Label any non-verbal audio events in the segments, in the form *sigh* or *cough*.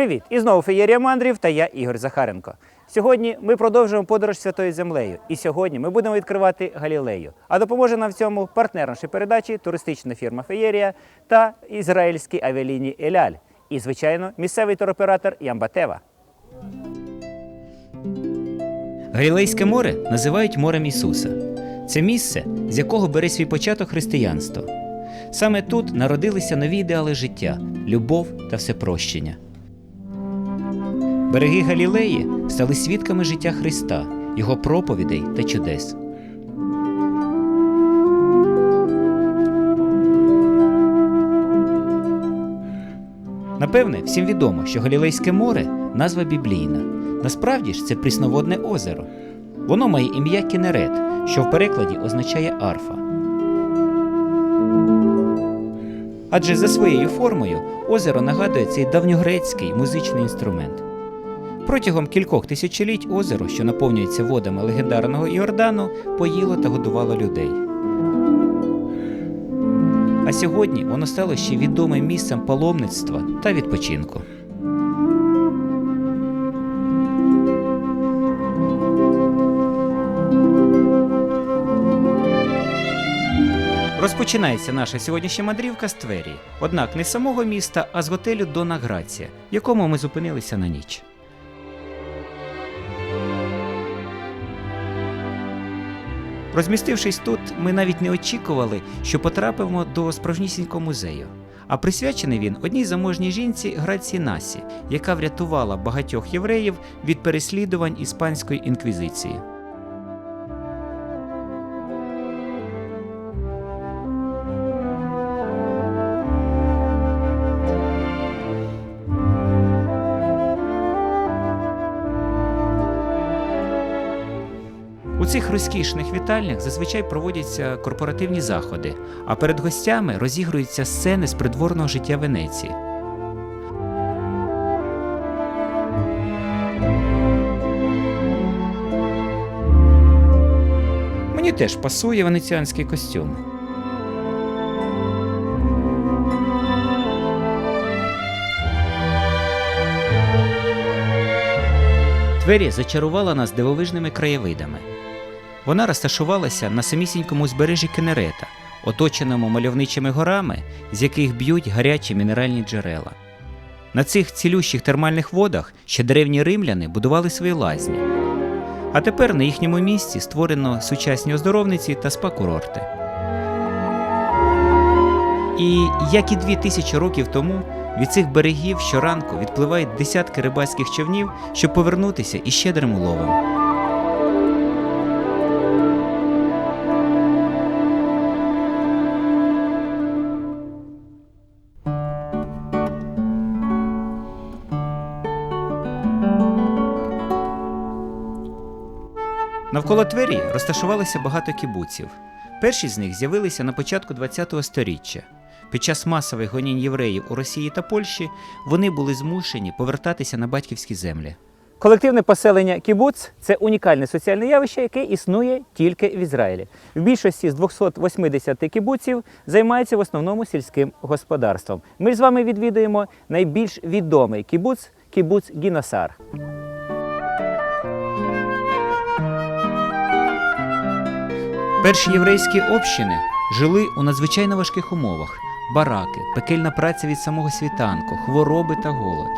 Привіт! І знову Феєрія Мандрів та я Ігор Захаренко. Сьогодні ми продовжуємо подорож святою землею. І сьогодні ми будемо відкривати Галілею. А допоможе нам в цьому партнер нашої передачі туристична фірма Феєрія та ізраїльські авіалінії Еляль. І, звичайно, місцевий туроператор Ямбатева. Галілейське море називають морем Ісуса. Це місце, з якого бере свій початок християнство. Саме тут народилися нові ідеали життя, любов та всепрощення. Береги Галілеї стали свідками життя Христа, Його проповідей та чудес. Напевне, всім відомо, що Галілейське море назва біблійна. Насправді ж це прісноводне озеро. Воно має ім'я Кінерет, що в перекладі означає арфа. Адже за своєю формою озеро нагадує цей давньогрецький музичний інструмент. Протягом кількох тисячоліть озеро, що наповнюється водами легендарного Іордану, поїло та годувало людей. А сьогодні воно стало ще відомим місцем паломництва та відпочинку. Розпочинається наша сьогоднішня мандрівка з Твері, однак не з самого міста, а з готелю Дона Грація, в якому ми зупинилися на ніч. Розмістившись тут, ми навіть не очікували, що потрапимо до справжнісінького музею. А присвячений він одній заможній жінці Граці Насі, яка врятувала багатьох євреїв від переслідувань іспанської інквізиції. Цих розкішних вітальнях зазвичай проводяться корпоративні заходи, а перед гостями розігруються сцени з придворного життя Венеції. Мені теж пасує венеціанський костюм. Твері зачарувала нас дивовижними краєвидами. Вона розташувалася на самісінькому узбережжі Кенерета, оточеному мальовничими горами, з яких б'ють гарячі мінеральні джерела. На цих цілющих термальних водах ще древні римляни будували свої лазні. А тепер на їхньому місці створено сучасні оздоровниці та спа-курорти. І як і дві тисячі років тому, від цих берегів щоранку відпливають десятки рибацьких човнів, щоб повернутися із щедрим уловом. Навколо Твері розташувалося багато кібуців. Перші з них з'явилися на початку ХХ століття. Під час масових гонінь євреїв у Росії та Польщі вони були змушені повертатися на батьківські землі. Колективне поселення кібуц це унікальне соціальне явище, яке існує тільки в Ізраїлі. В більшості з 280 кібуців займаються в основному сільським господарством. Ми з вами відвідуємо найбільш відомий кібуц кібуц Гіносар. Перші єврейські общини жили у надзвичайно важких умовах: бараки, пекельна праця від самого світанку, хвороби та голод.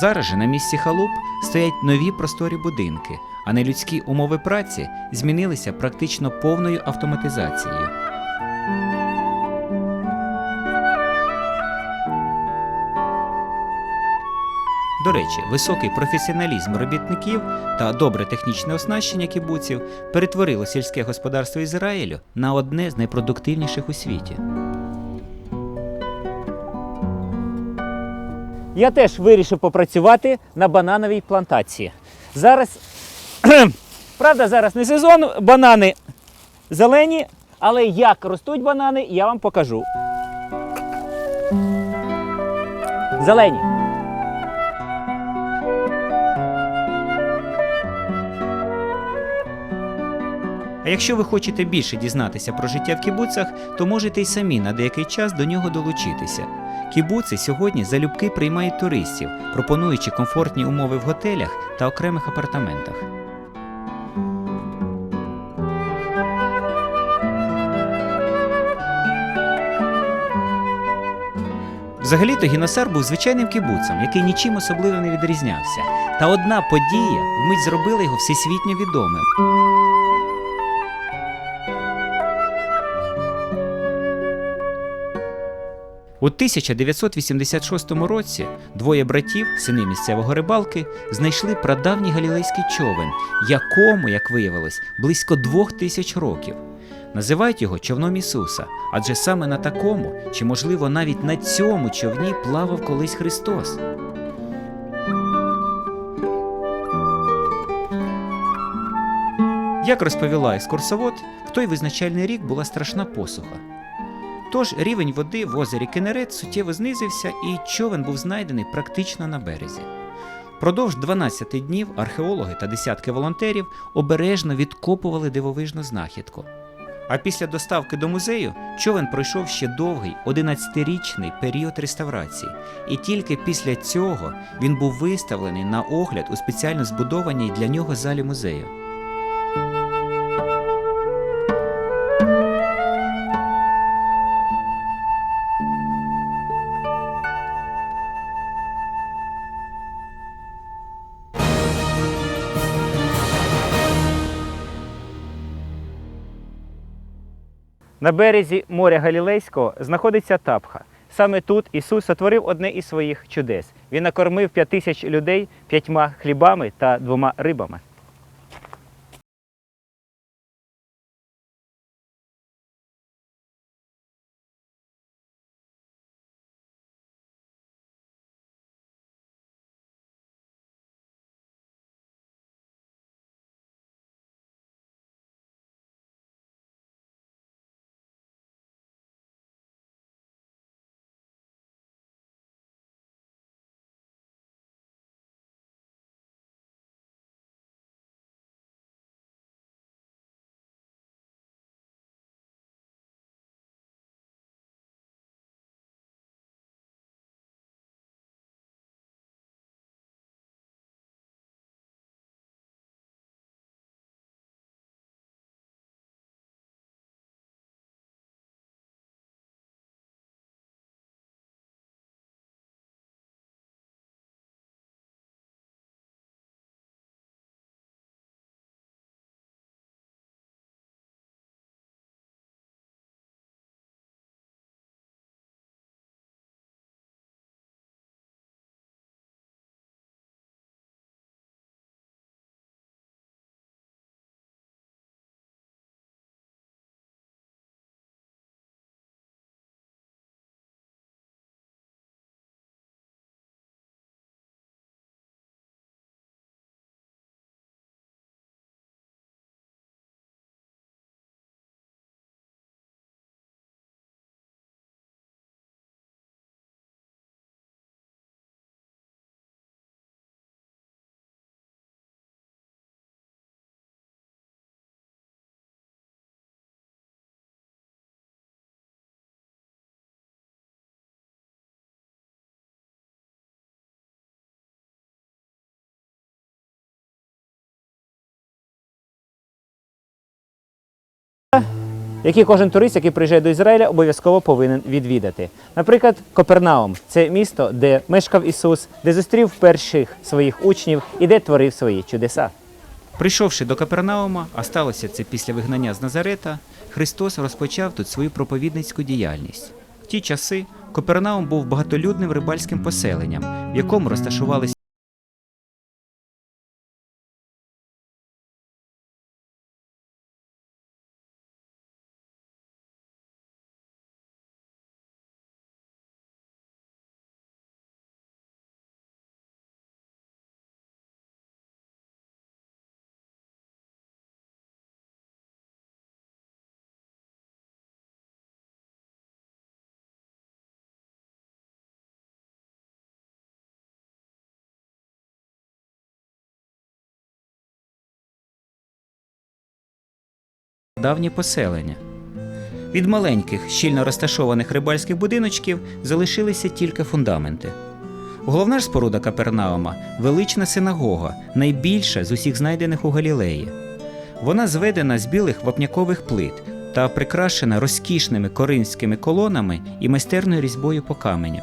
Зараз же на місці халуп стоять нові просторі будинки, а нелюдські умови праці змінилися практично повною автоматизацією. До речі, високий професіоналізм робітників та добре технічне оснащення кібуців перетворило сільське господарство Ізраїлю на одне з найпродуктивніших у світі. Я теж вирішив попрацювати на банановій плантації. Зараз, *clears throat* правда, зараз не сезон, банани зелені, але як ростуть банани, я вам покажу. Зелені. А якщо ви хочете більше дізнатися про життя в кібуцах, то можете й самі на деякий час до нього долучитися. Кібуци сьогодні залюбки приймають туристів, пропонуючи комфортні умови в готелях та окремих апартаментах. Взагалі-то Гіносар був звичайним кібуцем, який нічим особливо не відрізнявся. Та одна подія вмить зробила його всесвітньо відомим. У 1986 році двоє братів, сини місцевого рибалки, знайшли прадавній галілейський човен, якому, як виявилось, близько двох тисяч років. Називають його човном Ісуса, адже саме на такому, чи можливо навіть на цьому човні плавав колись Христос. Як розповіла екскурсовод, в той визначальний рік була страшна посуха. Тож рівень води в озері Кенерет суттєво знизився, і човен був знайдений практично на березі. Продовж 12 днів археологи та десятки волонтерів обережно відкопували дивовижну знахідку. А після доставки до музею човен пройшов ще довгий 11-річний період реставрації, і тільки після цього він був виставлений на огляд у спеціально збудованій для нього залі музею. На березі моря Галілейського знаходиться Тапха. Саме тут Ісус сотворив одне із своїх чудес. Він накормив п'ять тисяч людей п'ятьма хлібами та двома рибами. Які кожен турист, який приїжджає до Ізраїля, обов'язково повинен відвідати. Наприклад, Копернаум це місто, де мешкав Ісус, де зустрів перших своїх учнів і де творив свої чудеса. Прийшовши до Капернаума, а сталося це після вигнання з Назарета, Христос розпочав тут свою проповідницьку діяльність. В ті часи Копернаум був багатолюдним рибальським поселенням, в якому розташувалися давнє поселення. Від маленьких, щільно розташованих рибальських будиночків залишилися тільки фундаменти. Головна ж споруда Капернаума велична синагога, найбільша з усіх знайдених у Галілеї. Вона зведена з білих вапнякових плит та прикрашена розкішними коринськими колонами і майстерною різьбою по каменю.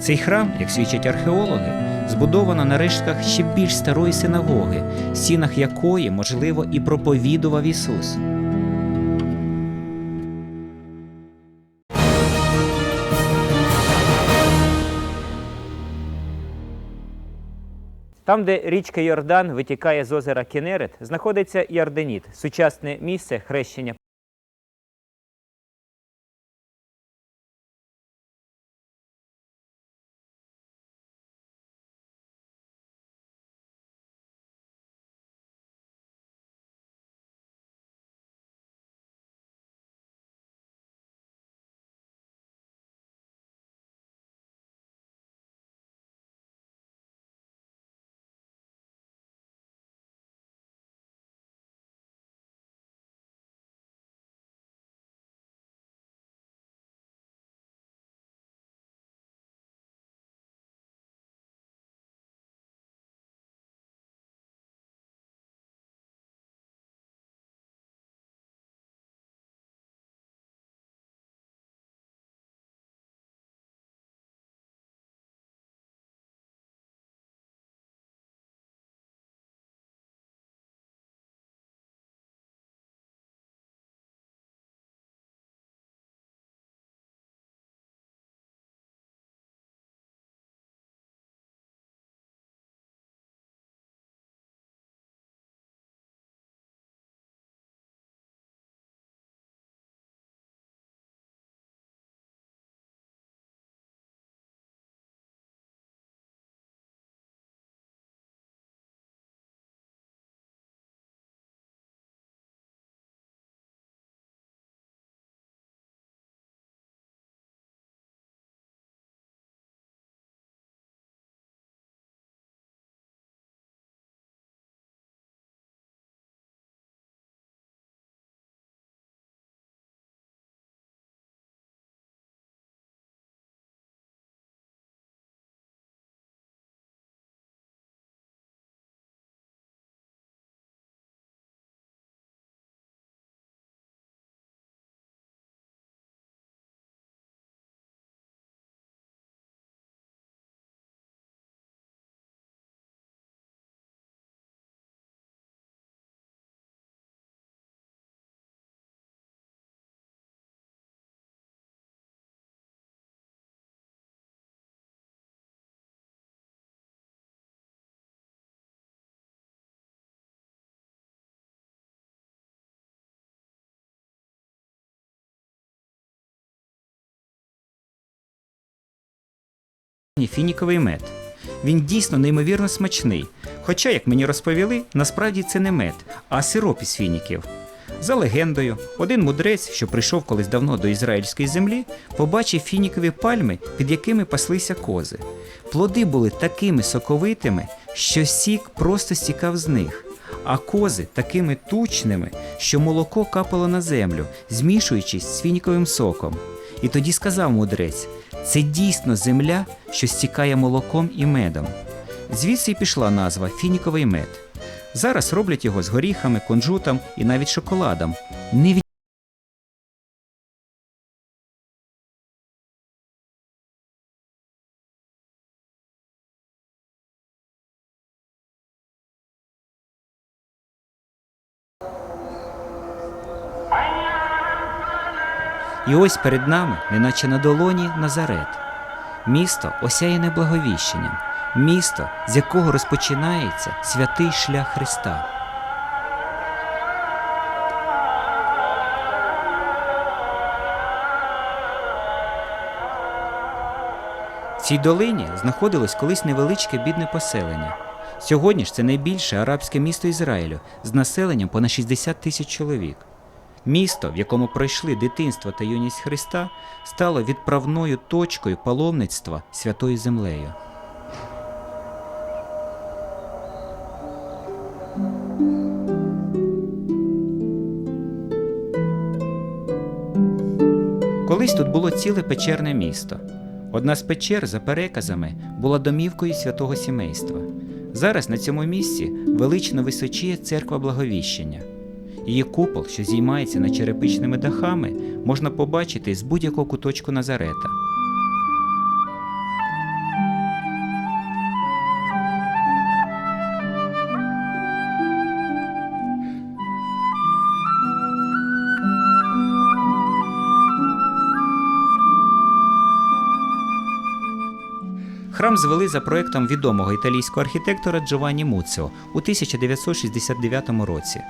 Цей храм, як свідчать археологи, збудовано на рештках ще більш старої синагоги, в стінах якої, можливо, і проповідував Ісус. Там, де річка Йордан витікає з озера Кенерет, знаходиться Ярденіт, сучасне місце хрещення фініковий мед. Він дійсно неймовірно смачний. Хоча, як мені розповіли, насправді це не мед, а сироп із фініків. За легендою, один мудрець, що прийшов колись давно до ізраїльської землі, побачив фінікові пальми, під якими паслися кози. Плоди були такими соковитими, що сік просто стікав з них, а кози такими тучними, що молоко капало на землю, змішуючись з фініковим соком. І тоді сказав мудрець: це дійсно земля, що стікає молоком і медом. Звідси й пішла назва фініковий мед. Зараз роблять його з горіхами, кунжутом і навіть шоколадом. І ось перед нами, неначе на долоні, Назарет. Місто осяяне благовіщенням, місто, з якого розпочинається святий шлях Христа. В цій долині знаходилось колись невеличке бідне поселення. Сьогодні ж це найбільше арабське місто Ізраїлю з населенням понад 60 тисяч чоловік. Місто, в якому пройшли дитинство та юність Христа, стало відправною точкою паломництва святою землею. Колись тут було ціле печерне місто. Одна з печер, за переказами, була домівкою святого сімейства. Зараз на цьому місці велично височіє церква Благовіщення. Її купол, що зіймається над черепичними дахами, можна побачити з будь-якого куточку Назарета. Храм звели за проектом відомого італійського архітектора Джованні Муціо у 1969 році.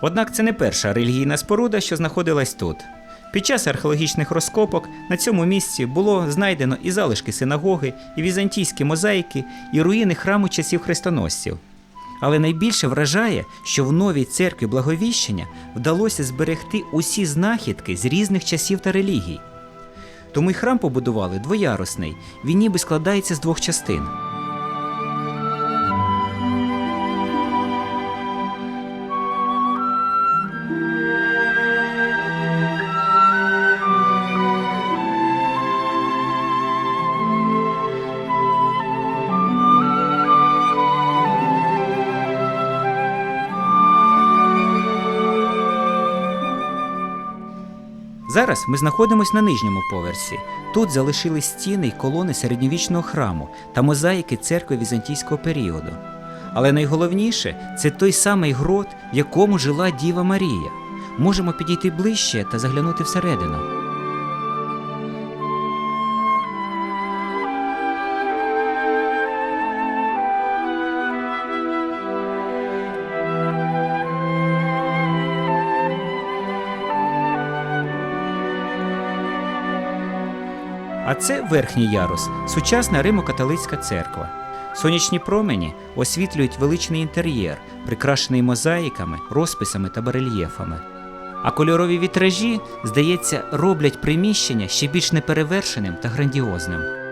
Однак це не перша релігійна споруда, що знаходилась тут. Під час археологічних розкопок на цьому місці було знайдено і залишки синагоги, і візантійські мозаїки, і руїни храму часів хрестоносців. Але найбільше вражає, що в новій церкві Благовіщення вдалося зберегти усі знахідки з різних часів та релігій. Тому й храм побудували двоярусний, він ніби складається з двох частин. Зараз ми знаходимося на нижньому поверсі. Тут залишились стіни й колони середньовічного храму та мозаїки церкви візантійського періоду. Але найголовніше це той самий грот, в якому жила Діва Марія. Можемо підійти ближче та заглянути всередину. Це верхній ярус, сучасна Римо-католицька церква. Сонячні промені освітлюють величний інтер'єр, прикрашений мозаїками, розписами та барельєфами. А кольорові вітражі, здається, роблять приміщення ще більш неперевершеним та грандіозним.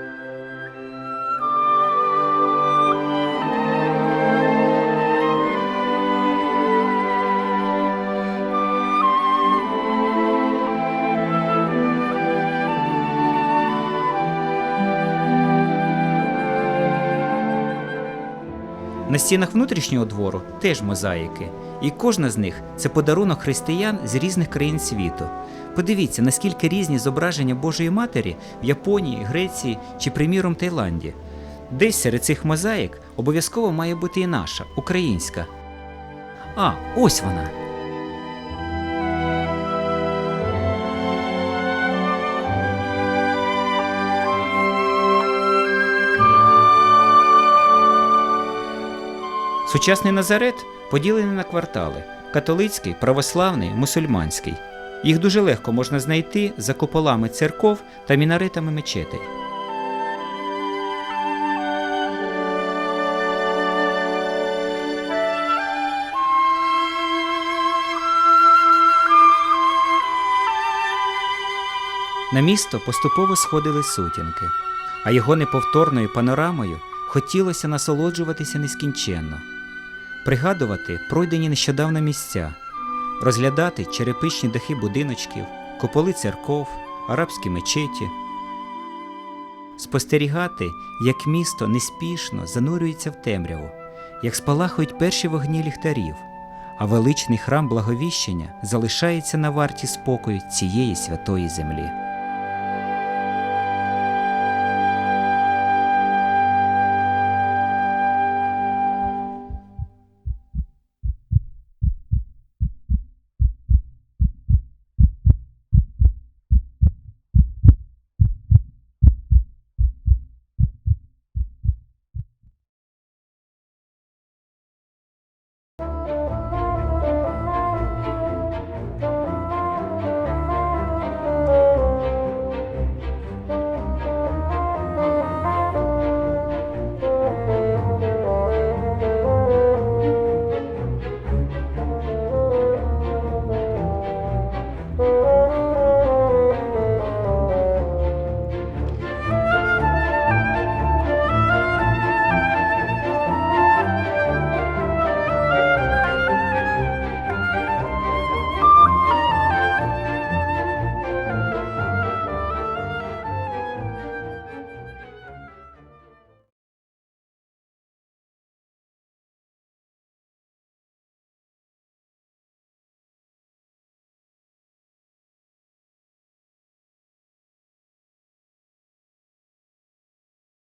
На стінах внутрішнього двору теж мозаїки, і кожна з них це подарунок християн з різних країн світу. Подивіться, наскільки різні зображення Божої Матері в Японії, Греції чи, приміром, Таїланді. Десь серед цих мозаїк обов'язково має бути і наша, українська. А, ось вона. Сучасний Назарет поділений на квартали: католицький, православний, мусульманський. Їх дуже легко можна знайти за куполами церков та мінаретами мечетей. На місто поступово сходили сутінки, а його неповторною панорамою хотілося насолоджуватися нескінченно, пригадувати пройдені нещодавно місця, розглядати черепичні дахи будиночків, куполи церков, арабські мечеті, спостерігати, як місто неспішно занурюється в темряву, як спалахують перші вогні ліхтарів, а величний храм благовіщення залишається на варті спокою цієї святої землі.